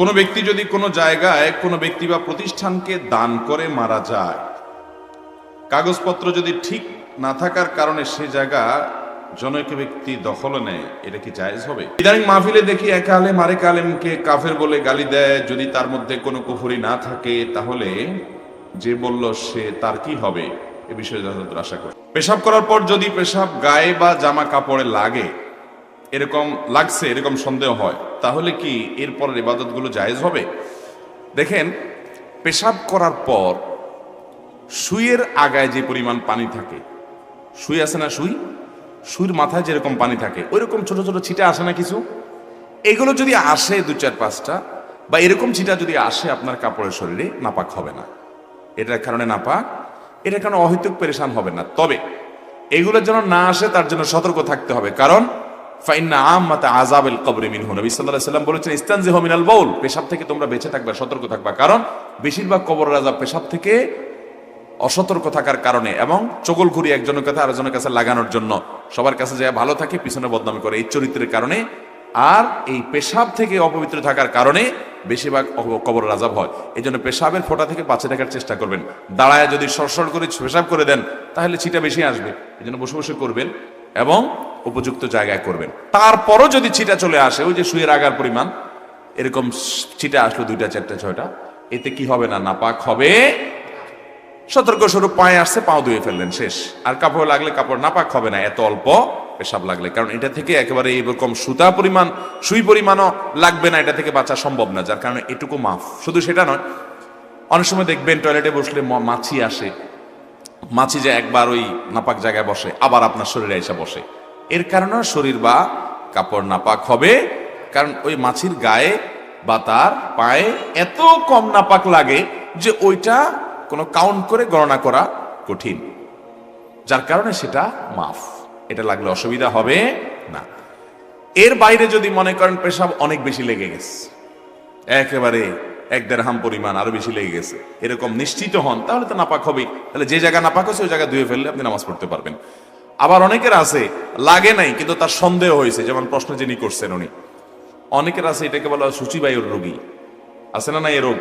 কোনো ব্যক্তি যদি কোনো জায়গায় কোনো ব্যক্তি বা প্রতিষ্ঠানকে দান করে মারা যায়, কাগজপত্র যদি ঠিক না থাকার কারণে সে জায়গা জনৈক ব্যক্তি দখলে নেয়, এটা কি জায়েজ হবে? ইদানিং মাহফিলে দেখি এক আলেম আরেক আলেমকে কাফের বলে গালি দেয়, যদি তার মধ্যে কোনো কুফুরি না থাকে, তাহলে যে বলল সে তার কি হবে? এ বিষয়ে যথাযথ আশা করি। পেশাব করার পর যদি পেশাব গায়ে বা জামা কাপড়ে লাগে এরকম লাগছে, এরকম সন্দেহ হয়, তাহলে কি এরপরের ইবাদতগুলো জায়েজ হবে? দেখেন, পেশাব করার পর সুইয়ের আগায় যে পরিমাণ পানি থাকে সুই আছে না সুই সুইর মাথায় যেরকম পানি থাকে ওই রকম ছোট ছোট ছিটা আসে না কিছু? এগুলো যদি আসে দু চার পাঁচটা, বা এরকম ছিটা যদি আসে আপনার কাপড়ের শরীরে, নাপাক হবে না। এটার কারণে নাপাক, এটার কারণে অহেতুক পরেশান হবে না। তবে এগুলো যেন না আসে, তার জন্য সতর্ক থাকতে হবে। কারণ আলাইহি সাল্লাম পেশাব থেকে তোমরা বেঁচে সতর্ক কারণ বেশিরভাগ পেশাব থেকে অসতর্ক থাকার কারণে এবং একজনের আরেকজনের কাছে লাগানোর জন্য সবার কাছে যা ভালো থাকে, পিছনে বদনামি করে। এই চরিত্রের কারণে আর এই পেশাব থেকে অপবিত্র থাকার কারণে বেশিরভাগ কবর রাজাব হয় এই জন্য পেশাবের ফোঁটা থেকে বাঁচে থাকার চেষ্টা করবেন। দাঁড়ায় যদি সরসর করে পেশাব করে দেন, তাহলে ছিটা বেশি আসবে। এই জন্য বসে বসে করবেন এবং উপযুক্ত জায়গায় করবেন। তারপরও যদি ছিটা চলে আসে, ওই যে শুয়ের আগার পরিমাণ, এরকম ছিটা আসলো দুইটা, চারটা, ছয়টা, এতে কি হবে না? নাপাক হবে। সতর্ক স্বরূপ পায়ে আসছে, পাও ধুয়ে ফেললেন, শেষ। আর কাপড় লাগলে কাপড় নাপাক হবে না, এত অল্প পেশাব লাগলে। কারণ এটা থেকে একেবারে এরকম সুতা পরিমাণ, সুই পরিমাণও লাগবে না, এটা থেকে বাঁচা সম্ভব না, যার কারণে এটুকু মাফ। শুধু সেটা নয়, অনেক সময় দেখবেন টয়লেটে বসলে মাছি আসে। মাছি যে একবার ওই নাপাক জায়গায় বসে, আবার আপনার শরীরে এসে বসে। এর কারণে শরীর বা কাপড় নাপাক হবে। কারণ ওই মাছির গায়ে বা তার পায়ে এত কম নাপাক লাগে যে ওইটা কোনো কাউন্ট করে গণনা করা কঠিন। যার কারণে সেটা মাফ। এটা লাগলে অসুবিধা হবে না। এর বাইরে যদি মনে করেন পেশাব অনেক বেশি লেগে গেছে। একেবারে এক দেড় হাম পরিমাণ আরও বেশি লেগে গেছে। এরকম নিশ্চিত হন, তাহলে তো নাপাক হবেই। তাহলে যে জায়গা নাপাক হচ্ছে ওই জায়গা ধুয়ে ফেললে আপনি নামাজ পড়তে পারবেন। আবার অনেকের আছে, লাগে নাই, কিন্তু তার সন্দেহ হয়েছে, যেমন প্রশ্ন যিনি করছেন উনি। অনেকের আছে, এটাকে বলা হয় সূচিবায়ুর রোগী। আছে না না এ রোগ?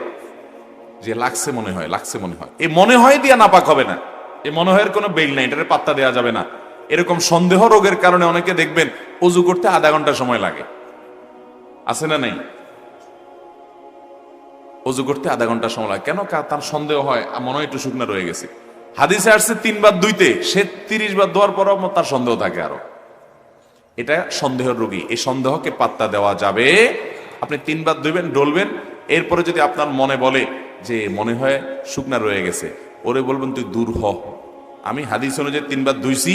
যে লাগছে মনে হয়, লাগছে মনে হয়। এই মনে হয় দিয়া নাপাক হবে না। এই মনে হয় কোনো বেল নাই, এটার পাত্তা দেওয়া যাবে না। এরকম সন্দেহ রোগের কারণে অনেকে দেখবেন অজু করতে আধা ঘণ্টা সময় লাগে। আছে না নাই? অজু করতে আধা ঘণ্টা সময় লাগে। কেন? তার সন্দেহ হয় মনে হয় একটু শুকনা রয়ে গেছে। হাদিসে আসছে তিনবার দুইতে, সে তিরিশ বার দোয়ার পরও তার সন্দেহ থাকে আরও। এটা সন্দেহের রোগী, এই সন্দেহকে পাত্তা দেওয়া যাবে। আপনি তিনবার ধুইবেন ডলবেন, এরপরে যদি আপনার মনে বলে যে মনে হয় শুকনা রয়ে গেছে, ওরে বলবেন, তুই দূর হ। আমি হাদিস অনুযায়ী তিনবার ধুইছি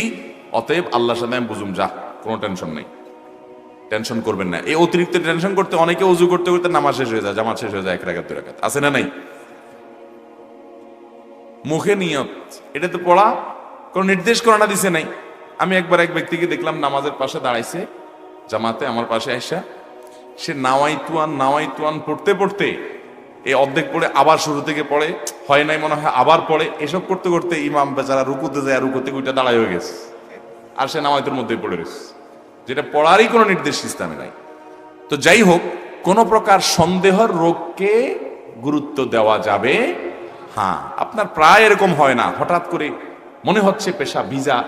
অতএব আল্লাহর সাথে আমি বুঝুম, যা, কোনো টেনশন নেই। টেনশন করবেন না। এই অতিরিক্ত টেনশন করতে, অনেকে উজু করতে করতে নামাজ শেষ হয়ে যায়, জামাত শেষ হয়ে যায় এক রাখাত দুই রাখাত আছে না নাই? মুখে নিয়ত। এটা তো পড়া, কোন নির্দেশ করানা দিছে নাই। আমি একবার এক ব্যক্তিকে দেখলাম নামাজের পাশে দাঁড়াইছে, জামাতে আমার পাশে আইসা। সে নাওয়াই তুয়ান নাওয়াই তুয়ান পড়তে পড়তে এই অর্ধেক পড়ে আবার শুরু থেকে পড়ে, হয় নাই মনে হয় আবার পড়ে। এসব করতে করতে ইমাম বেচারা রুকুতে যায় রুকুতে উইটা দাঁড়াই হয়ে গেছে। আর সে নামাইতের মধ্যে পড়ে রয়েছে। যেটা পড়ারই কোনো নির্দেশ ইসলামে নাই। তো যাই হোক, কোন প্রকার সন্দেহর রোগকে গুরুত্ব দেওয়া যাবে হ্যাঁ আপনার প্রায় এরকম হয় না। হঠাৎ করে মনে হচ্ছে পেশা ভিজা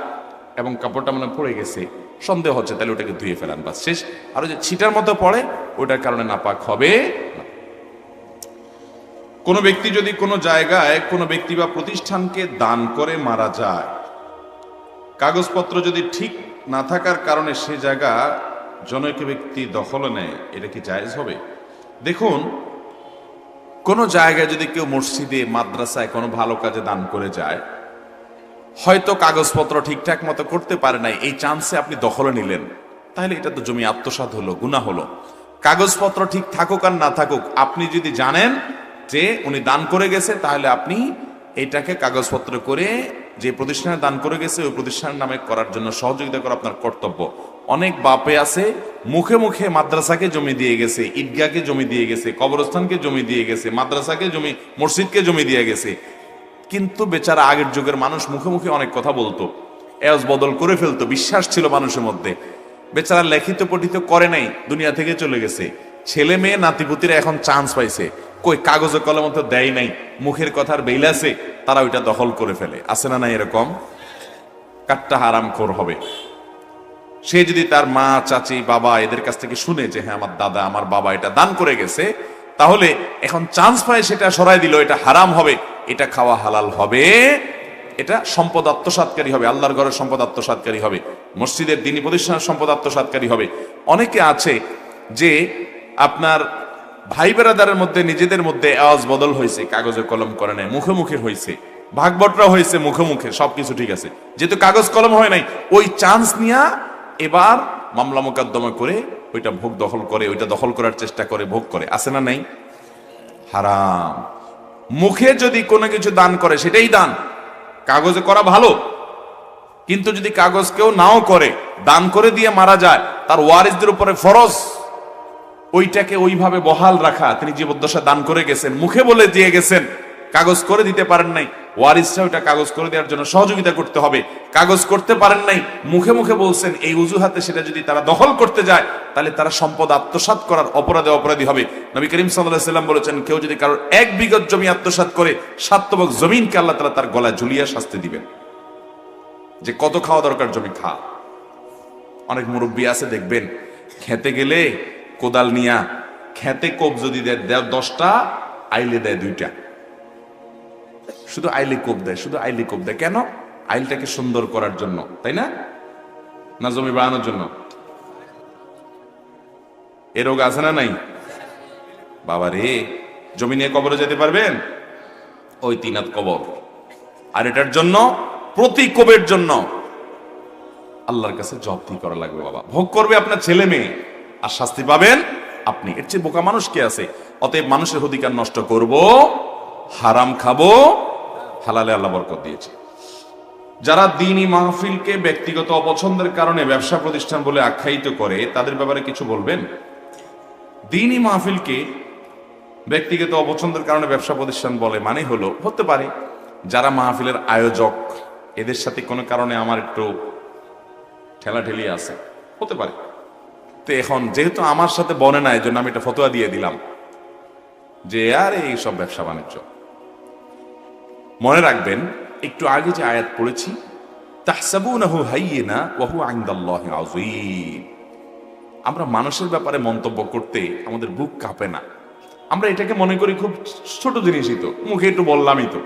এবং কাপড়টা মনে পড়ে গেছে। সন্দেহ হচ্ছে, তাহলে ওটাকে ধুয়ে ফেলান বা শেষ। আর যে ছিটার মতো পড়ে, ওটার কারণে নাপাক হবে। কোনো ব্যক্তি যদি কোনো জায়গায় কোনো ব্যক্তি বা প্রতিষ্ঠানকে দান করে মারা যায়, কাগজপত্র যদি ঠিক না থাকার কারণে সে জায়গা জনৈক ব্যক্তি দখলে নেয়, এটা কি জায়েজ হবে? দেখুন কোনো জায়গায় যদি কেউ মসজিদে, মাদ্রাসায় কোনো ভালো কাজে দান করে যায়, হয়তো কাগজপত্র ঠিকঠাক মতো করতে পারে নাই, এই চান্সে আপনি দখলে নিলেন, তাহলে এটা তো জমি আত্মসাৎ হলো গুণা হলো। কাগজপত্র ঠিক থাকুক আর না থাকুক, আপনি যদি জানেন যে উনি দান করে গেছে, তাহলে আপনি এটাকে কাগজপত্র করে যে প্রতিষ্ঠানে দান করে গেছে, ওই প্রতিষ্ঠানের নামে করার জন্য সহযোগিতা করা আপনার কর্তব্য। অনেক বাপে আছে, মুখে মুখে মাদ্রাসাকে জমি দিয়ে গেছে, ঈদগাহকে জমি দিয়ে গেছে, কবরস্থানকে জমি দিয়ে গেছে, মাদ্রাসাকে জমি, মসজিদকে জমি দিয়ে গেছে। কিন্তু বেচারা আগের যুগের মানুষ মুখে মুখে অনেক কথা বলতো এজ বদল করে ফেলতো, বিশ্বাস ছিল মানুষের মধ্যে। বেচারা লেখিত পঠিত করে নাই, দুনিয়া থেকে চলে গেছে। ছেলে মেয়ে, নাতিপুতিরা এখন চান্স পাইছে। কই, কাগজে কলম তো দেয় নাই, মুখের কথার বেইল আছে, তারা ওইটা দখল করে ফেলে। আছে না নাই এরকম? কাটটা হারাম খোর হবে। সে যদি তার মা, চাচি, বাবা এদের কাছ থেকে শুনে যে হ্যাঁ আমার দাদা, আমার বাবা এটা দান করে গেছে, তাহলে এখন চান্স পায় সেটা সরাই দিল, এটা হারাম হবে, এটা খাওয়া হালাল হবে, এটা সম্পদ আত্মসাৎকারী হবে, আল্লাহর ঘরের সম্পদ আত্মসাৎকারী হবে, মসজিদের দিনী প্রতিষ্ঠানের সম্পদ আত্মসাৎকারী হবে। অনেকে আছে যে আপনার ভাই বেড়াদারের মধ্যে, নিজেদের মধ্যে আওয়াজ বদল হয়েছে, কাগজে কলম করে নাই, মুখে মুখে হয়েছে ভাগবটরা হয়েছে মুখে মুখে, সবকিছু ঠিক আছে, যেহেতু কাগজ কলম হয় নাই, ওই চান্স নিয়া এবার মামলা মোকদ্দমা করে ওইটা ভোগ দখল করে, ওইটা দখল করার চেষ্টা করে, ভোগ করে। আছে না নাই? হারাম। মুখে যদি কোনো কিছু দান করে, সেটাই দান। কাগজে করা ভালো। কিন্তু যদি কাগজ কেউ নাও করে, দান করে দিয়ে মারা যায়, তার ওয়ারিসদের উপরে ফরজ। ওইটাকে ওইভাবে বহাল রাখা। তিনি জীবদ্দশা দান করে গেছেন। মুখে বলে দিয়ে গেছেন। কাগজ করে দিতে পারেন নাই। ওয়ারিসরা ওইটা কাগজ করে দেওয়ার জন্য সহযোগিতা করতে হবে। কাগজ করতে পারেন নাই, মুখে মুখে বলছেন, এই উজুহাতে সেটা যদি তারা দখল করতে যায়, তাহলে তারা সম্পদ আত্মসাৎ করার অপরাধে অপরাধী হবে। নবী করিম সাল্লাম বলেছেন, কেউ যদি কারোর এক বিগত জমি আত্মসাৎ করে সাতবক জমিনকে আল্লাহ তালা তার গলায় ঝুলিয়ে শাস্তি দিবেন। যে কত খাওয়া দরকার জমি খা। অনেক মুরব্বী আছে, দেখবেন, খেতে গেলে কোদাল নিয়া, খেতে কোপ যদি দেয় দশটা, আইলে দেয় দুইটা। শুধু আইলি কোপ দেয়, শুধু আইলে কোপ দেয়। কেন? আইলটাকে সুন্দর করার জন্য, তাই না? না জমি বাড়ানোর জন্য? এ রোগ আছে না নাই? বাবা রে, জমি নিয়ে কবরে যেতে পারবেন? ওই তিনাত কবর। আর এটার জন্য, প্রতি কোবের জন্য আল্লাহর কাছে জব্দি করা লাগবে বাবা। ভোগ করবে আপনার ছেলে মেয়ে। আর শাস্তি পাবেন আপনি। এর চেয়ে বোকা মানুষ কে আছে? অতএব মানুষের অধিকার নষ্ট করব, হারাম খাব হালালে আল্লাহ বরকত দিয়েছে। যারা দিনী মাহফিলকে ব্যক্তিগত অপছন্দের কারণে ব্যবসা প্রতিষ্ঠান বলে আখ্যায়িত করে, তাদের ব্যাপারে কিছু বলবেন? দিনী মাহফিলকে ব্যক্তিগত অপছন্দের কারণে ব্যবসা প্রতিষ্ঠান বলে মানে হলো, হতে পারে যারা মাহফিলের আয়োজক, এদের সাথে কোনো কারণে আমার একটু ঠেলাঠেলি আছে, হতে পারে। তো এখন যেহেতু আমার সাথে বনে না এই জন্য আমি একটা ফতোয়া দিয়ে দিলাম যে, আর এই সব ব্যবসা বাণিজ্য। মনে রাখবেন, একটু আগে যে আয়াত পড়েছি আমরা মানুষের ব্যাপারে মন্তব্য করতে আমাদের বুক কাঁপে না। আমরা এটাকে মনে করি খুব ছোট জিনিসই তো, মুখে একটু বললামই তো।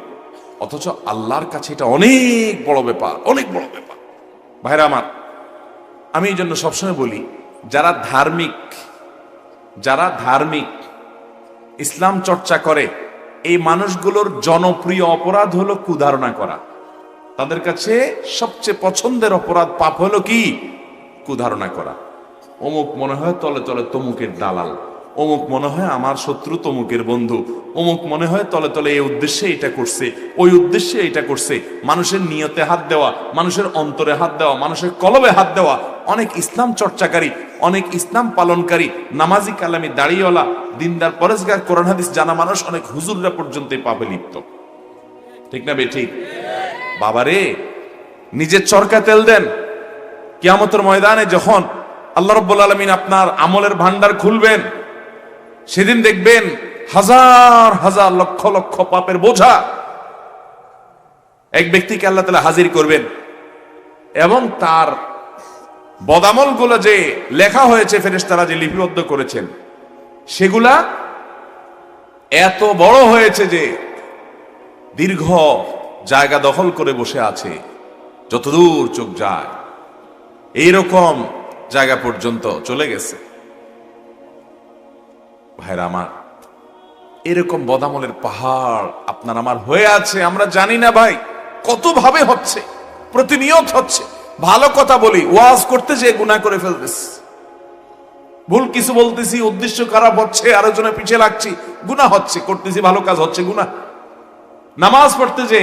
অথচ আল্লাহর কাছে এটা অনেক বড় ব্যাপার, অনেক বড় ব্যাপার। ভাইরা আমার, আমি এই জন্য সবসময় বলি, যারা ধার্মিক যারা ধার্মিক, ইসলাম চর্চা করে এই মানুষগুলোর জনপ্রিয় অপরাধ হলো কুধারণা করা। তাদের কাছে সবচেয়ে পছন্দের অপরাধ পাপ হলো কি? কুধারণা করা। অমুক মনে হয় তলে তলে তমুকের দালাল। অমুক মনে হয় আমার শত্রু তমুকের বন্ধু। অমুক মনে হয় তলে তলে এই উদ্দেশ্যে এটা করছে, ওই উদ্দেশ্যে এটা করছে। মানুষের নিয়তে হাত দেওয়া, মানুষের অন্তরে হাত দেওয়া, মানুষের কলবে হাত দেওয়া, অনেক ইসলাম চর্চাকারী, অনেক ইসলাম পালনকারী, নামাজি কালামি দাড়িওয়ালা, দিনদার পরেশগার কোরআন হাদিস জানা মানুষ অনেক হুজুররা পর্যন্ত পাপে লিপ্ত। ঠিক না বে ঠিক? বাবারে, নিজের চরকা তেল দেন। কিয়ামতের ময়দানে যখন আল্লাহ রব্বুল আলমিন আপনার আমলের ভান্ডার খুলবেন সেদিন দেখবেন হাজার হাজার, লক্ষ লক্ষ পাপের বোঝা। এক ব্যক্তিকে আল্লাহ তালা হাজির করবেন। এবং তার বদামলগুলো যে লেখা হয়েছে ফেরেশতারা যে লিপিবদ্ধ করেছেন, সেগুলা এত বড় হয়েছে যে দীর্ঘ জায়গা দখল করে বসে আছে, যতদূর চোখ যায়। এইরকম জায়গা পর্যন্ত চলে গেছে। ভাইরা আমার, এরকম বদামলের পাহাড় আপনার আমার হয়ে আছে, আমরা জানি না ভাই। কত ভাবে হচ্ছে, প্রতিনিয়ত হচ্ছে। ভালো কথা বলি, ওয়াজ করতে যে গুণা করে ফেলতেছি। ভুল কিছু বলতেছি, উদ্দেশ্য খারাপ হচ্ছে আরও জনে পিছিয়ে লাগছি গুণা হচ্ছে, করতেছি ভালো কাজ হচ্ছে গুণা নামাজ পড়তে যে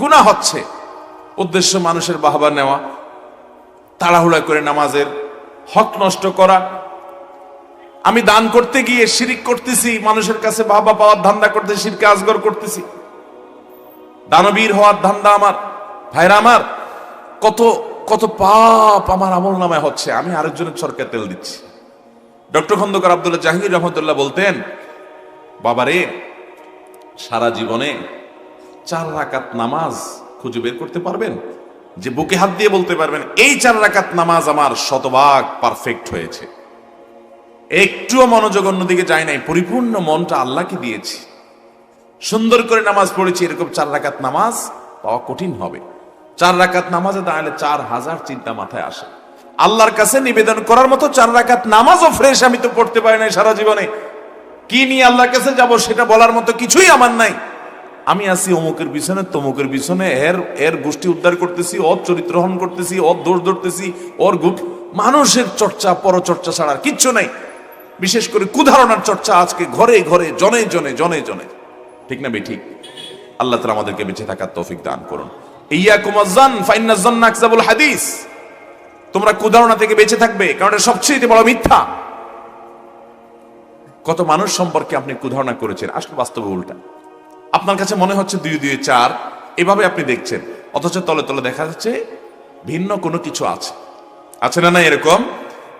গুণা হচ্ছে, উদ্দেশ্য মানুষের বাহবা নেওয়া, তাড়াহুড়া করে নামাজের হক নষ্ট করা আমি দান করতে গিয়ে শিরিক করতেছি, মানুষের কাছে বাবা পাওয়ার ধান্দা করতে, শিরকে আজগর করতেছি। দানবীর হওয়ার ধান্দা আমার, ভাইরা আমার, কত কত পাপ আমার আমল নামায় হচ্ছে। আমি আরেকজনের সরকার তেল দিচ্ছি। ডক্টর খন্দকার আব্দুল্লাহ জাহাঙ্গীর রহমতুল্লাহ বলতেন, বাবারে, সারা জীবনে চার রাকাত নামাজ খুঁজে বের করতে পারবেন? যে বুকে হাত দিয়ে বলতে পারবেন, এই চার রাকাত নামাজ আমার শতভাগ পারফেক্ট হয়েছে। একটুও মনোযোগ অন্যদিকে যায় নাই, পরিপূর্ণ মনটা আল্লাহকে দিয়েছি। সুন্দর করে নামাজ পড়েছি, এরকম চার রাকাত নামাজ পাওয়া কঠিন হবে। চার রাকাত নামাজে দাঁড়ালে চার হাজার চিন্তা মাথায় আসে। আল্লাহর কাছে নিবেদন করার মতো চার রাকাত নামাজও ফ্রেশ আমি তো পড়তে পারি নাই সারা জীবনে। কি নিয়ে আল্লাহর কাছে যাব সেটা বলার মতো কিছুই আমার নাই। আমি আছি অমুকের পিছনে, তমুকের পিছনে, এর এর গোষ্ঠী উদ্ধার করতেছি, ওর চরিত্র হরণ করতেছি, ওর দোষ ধরতেছি, ওর গুপ মানুষের চর্চা, পরচর্চা ছাড়া কিচ্ছু নাই। বিশেষ করে কুধারণার চর্চা আজকে ঘরে ঘরে, জনে জনে জনে জনে। ঠিক না ঠিক আল্লাহ তালা আমাদেরকে বেঁচে থাকার তৌফিক দান করুন। ইয়া কুমাজান ফাইন্না জান্না হাদিস। তোমরা কুধারণা থেকে বেঁচে থাকবে, কারণ এটা সবচেয়ে বড় মিথ্যা। কত মানুষ সম্পর্কে আপনি কুধারণা করেছেন? আসলে বাস্তবে উল্টা আপনার কাছে মনে হচ্ছে দুই দুই, চার, এভাবে আপনি দেখছেন। অথচ তলে তলে দেখা যাচ্ছে ভিন্ন কোনো কিছু আছে। আছে না না এরকম?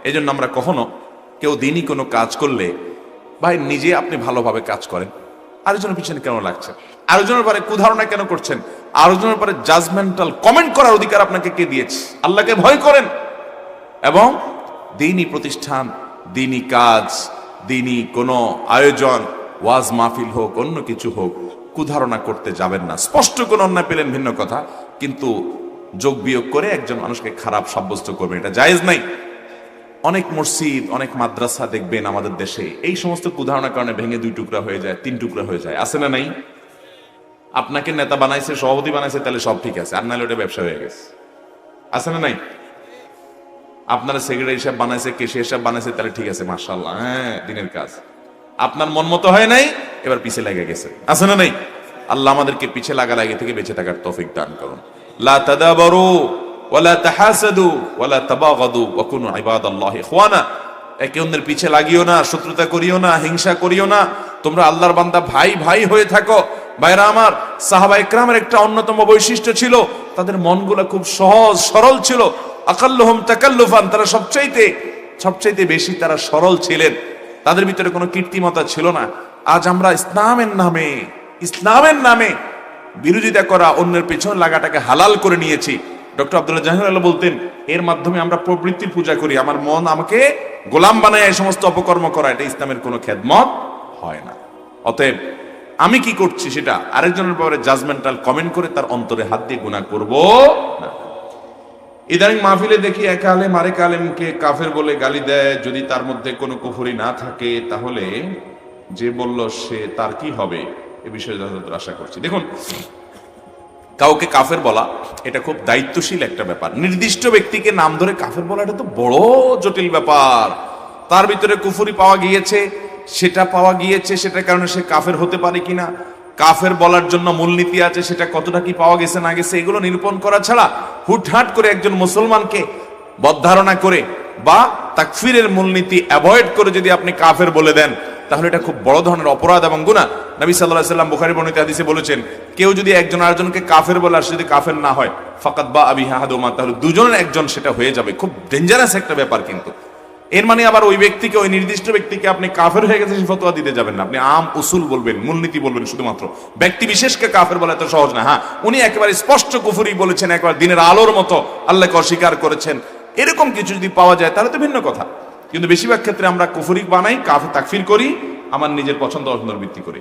এই জন্য আমরা কখনো কেউ দিনই কোনো কাজ করলে, ভাই নিজে আপনি ভালোভাবে কাজ করেন। আরেকজনের পিছনে কেন লাগছে? আরেকজনের পরে কুধারণা কেন করছেন? আরেকজনের পরে জাজমেন্টাল কমেন্ট করার অধিকার আপনাকে কে দিয়েছে? আল্লাহকে ভয় করেন। এবং দিনই প্রতিষ্ঠান, দিনই কাজ, দিনই কোনো আয়োজন, ওয়াজ মাহফিল হোক, অন্য কিছু হোক, কুধারণা করতে যাবেন না। স্পষ্ট কোনো অন্যায় পেলেন ভিন্ন কথা, কিন্তু যোগ বিয়োগ করে একজন মানুষকে খারাপ সাব্যস্ত করবেন। এটা জায়েজ নাই। অনেক মসজিদ, অনেক মাদ্রাসা দেখবেন আমাদের দেশে। এই সমস্ত কুধারণার কারণে ভেঙে দুই টুকরা হয়ে যায়, তিন টুকরা হয়ে যায়। আছে না নাই? আপনাকে নেতা বানাইছে, সভাপতি বানাইছে, তাহলে সব ঠিক আছে। আর নাহলে ওটা ব্যবসা হয়ে গেছে। আছে না নাই? আপনার সেক্রেটারি সাহেব বানাইছে কেশিয়ার সাহেব বানাইছে, তাহলে ঠিক আছে মার্শাল্লাহ হ্যাঁ দিনের কাজ। আপনার মন মতো হয় নাই, এবার পিছে লেগে গেছে। আছে না নাই? আল্লাহ আমাদেরকে পিছে লাগা লাগে থেকে বেঁচে থাকার তৌফিক দান করুন। লা তাদাবারু ওয়ালা তাহাসাদু, ওয়ালা তাবাগাদু, ওয়া কুনু ইবাদাল্লাহি ইখওয়ানা। একে অন্যের পিছে লাগিও না, শত্রুতা করিও না, হিংসা করিও না। তোমরা আল্লাহর বান্দা ভাই ভাই হয়ে থাকো। ভাইরা আমার, সাহাবা ইকরামের একটা অন্যতম বৈশিষ্ট্য ছিল, তাদের মনগুলো খুব সহজ, সরল ছিল। আকাল্লুহুম তাকাল্লুফান, তারা সবচাইতে সবচাইতে বেশি তারা সরল ছিলেন। তাদের ভিতরে কোনো কীর্তিমতা ছিল না। আজ আমরা ইসলামের নামে ইসলামের নামে বিরোধিতা করা অন্যের পেছন লাগাটাকে হালাল করে নিয়েছি। ডক্টর আব্দুল্লাহ জাহির আল্লাহ বলতেন, এর মাধ্যমে আমরা প্রবৃত্তির পূজা করি, আমার মন আমাকে গোলাম বানায়, এই সমস্ত অপকর্ম করা, এটা ইসলামের কোনো খেদমত হয় না। অতএব, আমি কি করছি সেটা আরেকজনের ব্যাপারে জাজমেন্টাল কমেন্ট করে তার অন্তরে হাত দিয়ে গুণা করব না। ইদানিং মাহফিলে দেখি এক আলেম আরেক আলেমকে কাফের বলে গালি দেয়, যদি তার মধ্যে কোনো কুফরি না থাকে, তাহলে যে বলল সে, তার কি হবে? এ বিষয়ে যথাযথ আশা করছি। দেখুন কাউকে কাফের বলা, এটা খুব দায়িত্বশীল একটা ব্যাপার। নির্দিষ্ট ব্যক্তিকে নাম ধরে কাফের বলা, এটা তো বড় জটিল ব্যাপার। তার ভিতরে কুফুরি পাওয়া গিয়েছে, সেটা পাওয়া গিয়েছে, সেটার কারণে সে কাফের হতে পারে কিনা, কাফের বলার জন্য মূলনীতি আছে, সেটা কতটা কি পাওয়া গেছে, না গেছে, এগুলো নিরূপণ করা ছাড়া হুটহাট করে একজন মুসলমানকে বদ্ধারণা করে বা তাকফিরের মূলনীতি অ্যাভয়েড করে যদি আপনি কাফের বলে দেন তাহলে এটা খুব বড় ধরনের অপরাধ এবং গুণা নবী সাল্লাহ সাল্লাম বুখারি বর্ণিত হাদিসে বলেছেন, কেউ যদি একজন আরেকজনকে কাফের বলে, আর যদি কাফের না হয় ফাকাত বা আবি হাহাদুমা তাহলে দুজনের একজন সেটা হয়ে যাবে। খুব ডেঞ্জারাস একটা ব্যাপার কিন্তু। এর মানে আবার ওই ব্যক্তিকে, ওই নির্দিষ্ট ব্যক্তিকে আপনি কাফের হয়ে গেছে সে ফতোয়া দিতে যাবেন না। আপনি আম উসুল বলবেন, মূলনীতি বলবেন শুধুমাত্র। ব্যক্তি বিশেষকে কাফের বলা এত সহজ না হ্যাঁ? উনি একেবারে স্পষ্ট কুফুরি বলেছেন, একবার দিনের আলোর মতো আল্লাহকে অস্বীকার করেছেন। এরকম কিছু যদি পাওয়া যায়, তাহলে তো ভিন্ন কথা। কিন্তু বেশিরভাগ ক্ষেত্রে আমরা কুফুরি বানাই কাফে তাকফির করি, আমার নিজের পছন্দ অসন্দর ভিত্তি করি।